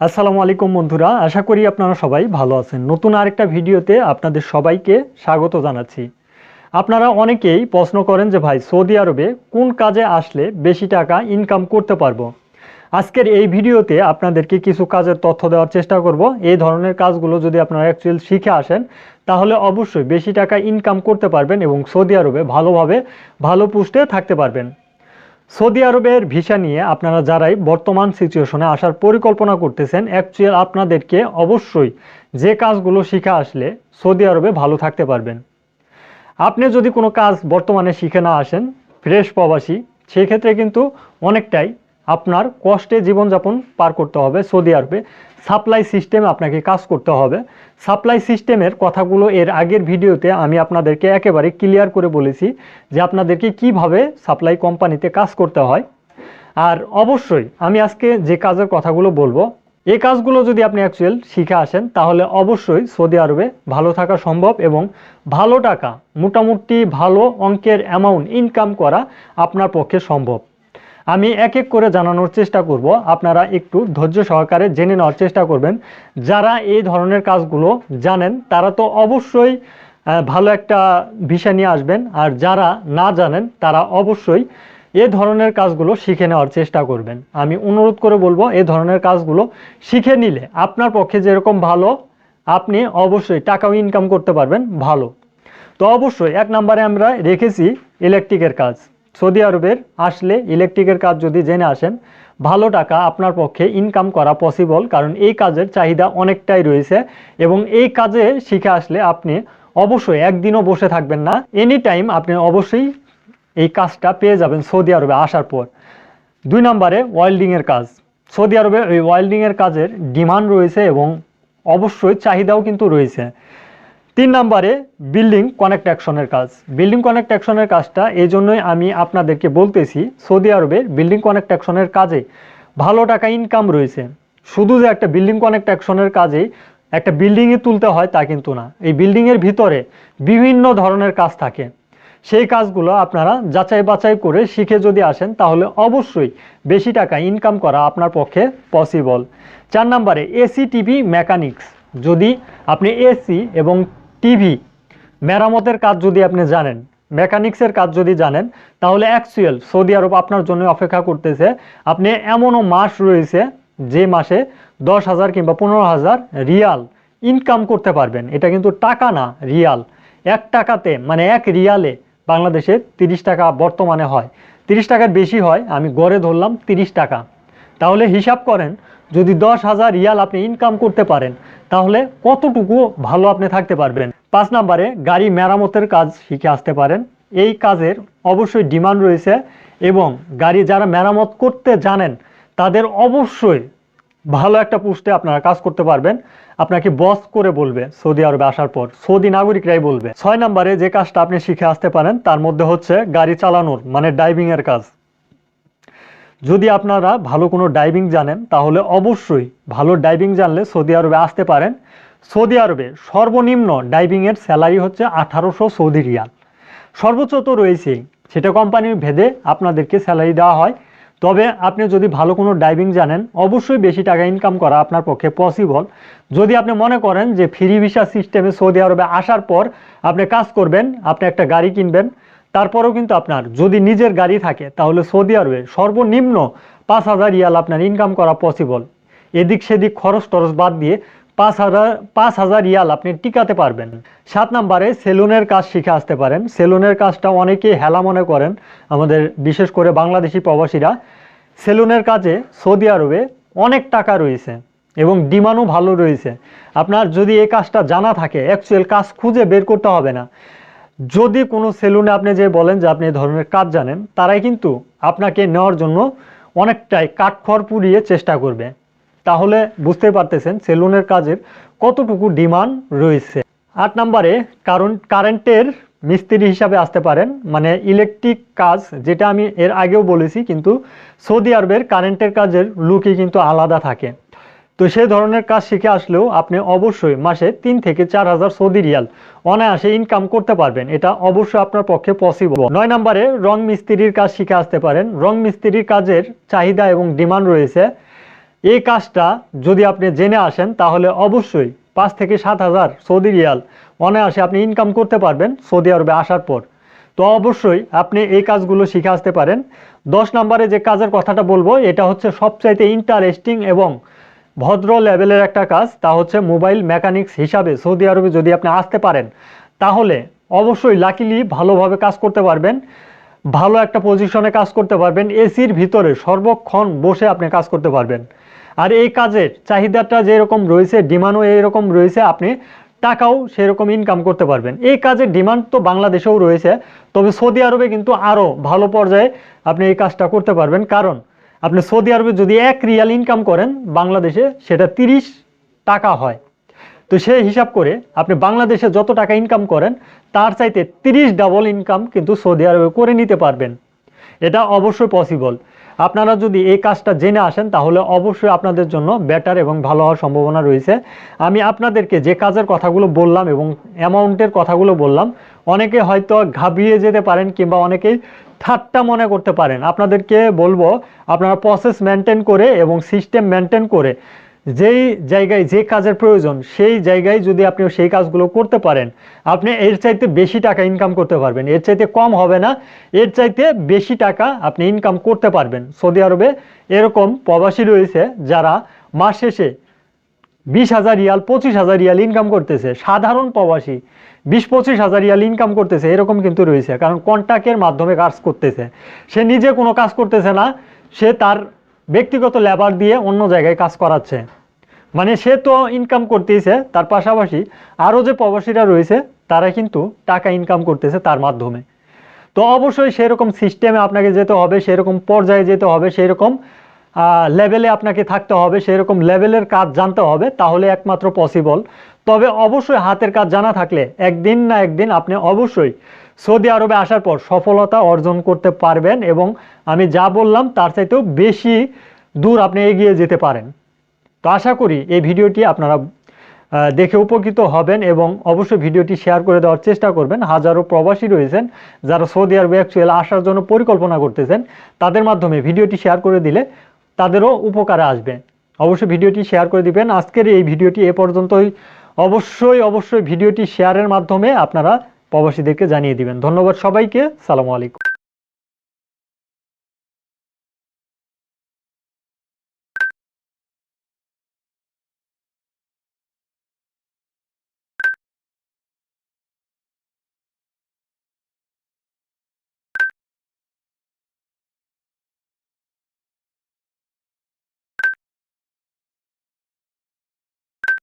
আসসালামু আলাইকুম বন্ধুরা, আশা করি আপনারা সবাই ভালো আছেন। নতুন আরেকটা ভিডিওতে আপনাদের সবাইকে স্বাগত জানাচ্ছি। আপনারা অনেকেই প্রশ্ন করেন যে ভাই, সৌদি আরবে কোন কাজে আসলে বেশি টাকা ইনকাম করতে পারব? আজকের এই ভিডিওতে আপনাদেরকে কিছু কাজের তথ্য দেওয়ার চেষ্টা করব। এই ধরনের কাজগুলো যদি আপনারা অ্যাকচুয়াল শিখে আসেন, তাহলে অবশ্যই বেশি টাকা ইনকাম করতে পারবেন এবং সৌদি আরবে ভালোভাবে ভালো পুষ্টে থাকতে পারবেন। সৌদি আরবের ভিসা নিয়ে আপনারা যারাই বর্তমান সিচুয়েশনে আসার পরিকল্পনা করতেছেন অ্যাকচুয়াল আপনাদেরকে অবশ্যই যে কাজগুলো শিখে আসলে সৌদি আরবে ভালো থাকতে পারবেন। আপনি যদি কোনো কাজ বর্তমানে শিখে না আসেন ফ্রেশ প্রবাসী, সেক্ষেত্রে কিন্তু অনেকটাই আপনার কষ্টে জীবনযাপন পার করতে হবে সৌদি আরবে। সাপ্লাই সিস্টেম আপনাকে কাজ করতে হবে। সাপ্লাই সিস্টেমের কথাগুলো এর আগের ভিডিওতে আমি আপনাদেরকে একেবারে ক্লিয়ার করে বলেছি যে আপনাদেরকে কীভাবে সাপ্লাই কোম্পানিতে কাজ করতে হয়। আর অবশ্যই আমি আজকে যে কাজের কথাগুলো বলব এই কাজগুলো যদি আপনি অ্যাকচুয়াল শিখে আসেন, তাহলে অবশ্যই সৌদি আরবে ভালো থাকা সম্ভব এবং ভালো টাকা, মোটামুটি ভালো অঙ্কের অ্যামাউন্ট ইনকাম করা আপনার পক্ষে সম্ভব। আমি এক এক করে জানানোর চেষ্টা করব। আপনারা একটু ধৈর্য সহকারে জেনে নেওয়ার চেষ্টা করবেন। যারা এই ধরনের কাজগুলো জানেন, তারা তো অবশ্যই ভালো একটা ভিসা নিয়ে আসবেন। আর যারা না জানেন, তারা অবশ্যই এ ধরনের কাজগুলো শিখে নেওয়ার চেষ্টা করবেন। আমি অনুরোধ করে বলব, এ ধরনের কাজগুলো শিখে নিলে আপনার পক্ষে যেরকম ভালো, আপনি অবশ্যই টাকাও ইনকাম করতে পারবেন ভালো। তো অবশ্যই এক নম্বরে আমরা রেখেছি ইলেকট্রিকের কাজ। সৌদি আরবের আসলে ইলেকট্রিকের কাজ যদি জেনে আসেন, ভালো টাকা আপনার পক্ষে ইনকাম করা পসিবল কারণ এই কাজের চাহিদা অনেকটাই রয়েছে এবং এই কাজে শিখে আসলে আপনি অবশ্যই একদিনও বসে থাকবেন না। এনি টাইম আপনি অবশ্যই এই কাজটা পেয়ে যাবেন সৌদি আরবে আসার পর। দুই নম্বরে ওয়েল্ডিংয়ের কাজ। সৌদি আরবে এই ওয়েল্ডিংয়ের কাজের ডিমান্ড রয়েছে এবং অবশ্যই চাহিদাও কিন্তু রয়েছে। তিন নম্বরে বিল্ডিং কনেকট্যাকশনের কাজ। বিল্ডিং কনেকট্যাকশনের কাজটা এই জন্যই আমি আপনাদেরকে বলতেছি, সৌদি আরবের বিল্ডিং কনেকট্যাকশনের কাজে ভালো টাকা ইনকাম রয়েছে। শুধু যে একটা বিল্ডিং কনেকট্যাকশনের কাজে একটা বিল্ডিংই তুলতে হয় তা কিন্তু না। এই বিল্ডিংয়ের ভিতরে বিভিন্ন ধরনের কাজ থাকে। সেই কাজগুলো আপনারা যাচাই বাছাই করে শিখে যদি আসেন, তাহলে অবশ্যই বেশি টাকা ইনকাম করা আপনার পক্ষে পসিবল চার নম্বরে এসি টিভি মেকানিক্স যদি আপনি এসি এবং টিভি, মেরামতের কাজ যদি আপনি জানেন, মেকানিক্সের কাজ যদি জানেন, তাহলে অ্যাকচুয়াল সৌদি আরব আপনার জন্য অপেক্ষা করতেছে, আপনি এমনও মাস রয়েছে যে মাসে দশ হাজার কিংবা পনেরো হাজার রিয়াল ইনকাম করতে পারবেন। এটা কিন্তু টাকা না, রিয়াল। এক টাকাতে মানে এক রিয়ালে বাংলাদেশে তিরিশ টাকা বর্তমানে হয়। তিরিশ টাকার বেশি হয়, আমি গড়ে ধরলাম তিরিশ টাকা। তাহলে হিসাব করেন, যদি দশ হাজার রিয়াল আপনি ইনকাম করতে পারেন তাহলে কতটুকু ভালো আপনি থাকতে পারবেন? পাঁচ নাম্বারে গাড়ি মেরামতের কাজ শিখে আসতে পারেন। এই কাজের অবশ্যই ডিমান্ড রয়েছে এবং গাড়ি যারা মেরামত করতে জানেন, তাদের অবশ্যই ভালো একটা পোস্টে আপনারা কাজ করতে পারবেন। আপনাকে বস করে বলবে সৌদি আরবে আসার পর, সৌদি নাগরিকরাই বলবে। ছয় নম্বরে যে কাজটা আপনি শিখে আসতে পারেন, তার মধ্যে হচ্ছে গাড়ি চালানোর মানে ড্রাইভিংয়ের কাজ। যদি আপনারা ভালো কোনো ডাইভিং জানেন, তাহলে অবশ্যই ভালো ডাইভিং জানলে সৌদি আরবে আসতে পারেন। সৌদি আরবে সর্বনিম্ন ডাইভিংয়ের স্যালারি হচ্ছে আঠারোশো সৌদি রিয়াল। সর্বোচ্চ তো রয়েছেই, সেটা কোম্পানির ভেদে আপনাদেরকে স্যালারি দেওয়া হয়। তবে আপনি যদি ভালো কোনো ডাইভিং জানেন, অবশ্যই বেশি টাকা ইনকাম করা আপনার পক্ষে পসিবল যদি আপনি মনে করেন যে ফ্রি ভিসা সিস্টেমে সৌদি আরবে আসার পর আপনি কাজ করবেন, আপনি একটা গাড়ি কিনবেন তারপরেও কিন্তু আপনার যদি নিজের গাড়ি থাকে, তাহলে সৌদি আরবে সর্বনিম্ন পাঁচ হাজার রিয়াল আপনার ইনকাম করা পসিবল এদিক সেদিক খরচ টরচ বাদ দিয়ে পাঁচ হাজার পাঁচ হাজার রিয়াল আপনি টিকাতে পারবেন। সাত নম্বরে সেলুনের কাজ শিখে আসতে পারেন। সেলুনের কাজটা অনেকেই হেলা মনে করেন। আমাদের বিশেষ করে বাংলাদেশি প্রবাসীরা সেলুনের কাজে সৌদি আরবে অনেক টাকা রয়েছে এবং ডিমান্ডও ভালো রয়েছে। আপনার যদি এই কাজটা জানা থাকে অ্যাকচুয়াল কাজ খুঁজে বের করতে হবে না। যদি কোনো সেলুনে আপনি যে বলেন যে আপনি এই ধরনের কাজ জানেন, তারাই কিন্তু আপনাকে নেওয়ার জন্য অনেকটাই কাঠখড় পুড়িয়ে চেষ্টা করবে। তাহলে বুঝতে পারতেছেন সেলুনের কাজের কতটুকু ডিমান্ড রয়েছে। আট নম্বরে, কারণ কারেন্টের মিস্ত্রি হিসাবে আসতে পারেন মানে ইলেকট্রিক কাজ, যেটা আমি এর আগেও বলেছি, কিন্তু সৌদি আরবের কারেন্টের কাজের লুকই কিন্তু আলাদা থাকে। তো সেই ধরনের কাজ শিখে আসলেও আপনি অবশ্যই মাসে তিন থেকে চার হাজার সৌদি রিয়াল অনায়াসে ইনকাম করতে পারবেন। এটা অবশ্যই আপনার পক্ষে পসিবল নয় নম্বরে, রং মিস্ত্রির কাজ শিখে আসতে পারেন। রং মিস্ত্রির কাজের চাহিদা এবং ডিমান্ড রয়েছে। এই কাজটা যদি আপনি জেনে আসেন, তাহলে অবশ্যই পাঁচ থেকে সাত হাজার সৌদি রিয়াল অনায়াসে আপনি ইনকাম করতে পারবেন সৌদি আরবে আসার পর। তো অবশ্যই আপনি এই কাজগুলো শিখে আসতে পারেন। দশ নম্বরে যে কাজের কথাটা বলব, এটা হচ্ছে সবচাইতে ইন্টারেস্টিং এবং ভদ্র লেভেলের একটা কাজ, তা হচ্ছে মোবাইল মেকানিক্স হিসাবে সৌদি আরবে যদি আপনি আসতে পারেন, তাহলে অবশ্যই লাকিলি ভালোভাবে কাজ করতে পারবেন, ভালো একটা পজিশনে কাজ করতে পারবেন, এসির ভিতরে সর্বক্ষণ বসে আপনি কাজ করতে পারবেন। আর এই কাজের চাহিদাটা যেরকম রয়েছে ডিমান্ডও এরকম রয়েছে, আপনি টাকাও সেরকম ইনকাম করতে পারবেন। এই কাজের ডিমান্ড তো বাংলাদেশেও রয়েছে, তবে সৌদি আরবে কিন্তু আরও ভালো পর্যায়ে আপনি এই কাজটা করতে পারবেন। কারণ আপনি সৌদি আরবে যদি এক রিয়াল ইনকাম করেন, বাংলাদেশে সেটা তিরিশ টাকা হয়। তো সেই হিসাব করে আপনি বাংলাদেশে যত টাকা ইনকাম করেন, তার চাইতে তিরিশ ডাবল ইনকাম কিন্তু সৌদি আরবে করে নিতে পারবেন। এটা অবশ্যই পসিবল আপনারা যদি এই কাজটা জেনে আসেন, তাহলে অবশ্যই আপনাদের জন্য বেটার এবং ভালো হওয়ার সম্ভাবনা রয়েছে। আমি আপনাদেরকে যে কাজের কথাগুলো বললাম এবং অ্যামাউন্টের কথাগুলো বললাম অনেকে হয়তো ঘাবড়িয়ে যেতে পারেন কিংবা অনেকেই ঠাট্টা মনে করতে পারেন। আপনাদেরকে বলব, আপনারা প্রসেস মেনটেন করে এবং সিস্টেম মেনটেন করে যেই জায়গায় যে কাজের প্রয়োজন, সেই জায়গায় যদি আপনি সেই কাজগুলো করতে পারেন, আপনি এর চাইতে বেশি টাকা ইনকাম করতে পারবেন। এর চাইতে কম হবে না, এর চাইতে বেশি টাকা আপনি ইনকাম করতে পারবেন। সৌদি আরবে এরকম প্রবাসী রয়েছে যারা মাস শেষে বিশ হাজার রিয়াল, পঁচিশ হাজার রিয়াল ইনকাম করতেছে। সাধারণ প্রবাসী বিশ পঁচিশ হাজার রিয়াল ইনকাম করতেছে, এরকম কিন্তু রয়েছে। কারণ কন্ট্যাক্টের মাধ্যমে কাজ করতেছে। সে নিজে কোনো কাজ করতেছে না, সে তার ব্যক্তিগত লেবার দিয়ে অন্য জায়গায় কাজ করাচ্ছে। মানে সে তো ইনকাম করতেইছে তার পাশাপাশি আরও যে প্রবাসীরা রয়েছে, তারা কিন্তু টাকা ইনকাম করতেছে তার মাধ্যমে। তো অবশ্যই সেরকম সিস্টেমে আপনাকে যেতে হবে, সেরকম পর্যায়ে যেতে হবে, সেরকম লেভেলে আপনাকে থাকতে হবে, সেরকম লেভেলের কাজ জানতে হবে, তাহলে একমাত্র পসিবল তবে অবশ্যই হাতের কাজ জানা থাকলে একদিন না একদিন আপনি অবশ্যই সৌদি আরবে আসার পর সফলতা অর্জন করতে পারবেন এবং আমি যা বললাম তার চাইতেও বেশি দূর আপনি এগিয়ে যেতে পারেন। তো আশা করি এই ভিডিওটি আপনারা দেখে উপকৃত হবেন এবং অবশ্যই ভিডিওটি শেয়ার করে দেওয়ার চেষ্টা করবেন। হাজারো প্রবাসী রয়েছেন যারা সৌদি আরবে অ্যাকচুয়ালি আসার জন্য পরিকল্পনা করতেছেন, তাদের মাধ্যমে ভিডিওটি শেয়ার করে দিলে তাদেরও উপকারে আসবে। অবশ্যই ভিডিওটি শেয়ার করে দিবেন। আজকের এই ভিডিওটি এ পর্যন্তই। অবশ্যই অবশ্যই ভিডিওটি শেয়ারের মাধ্যমে আপনারা প্রবাসীদেরকে জানিয়ে দিবেন। ধন্যবাদ সবাইকে। সালামু আলাইকুম।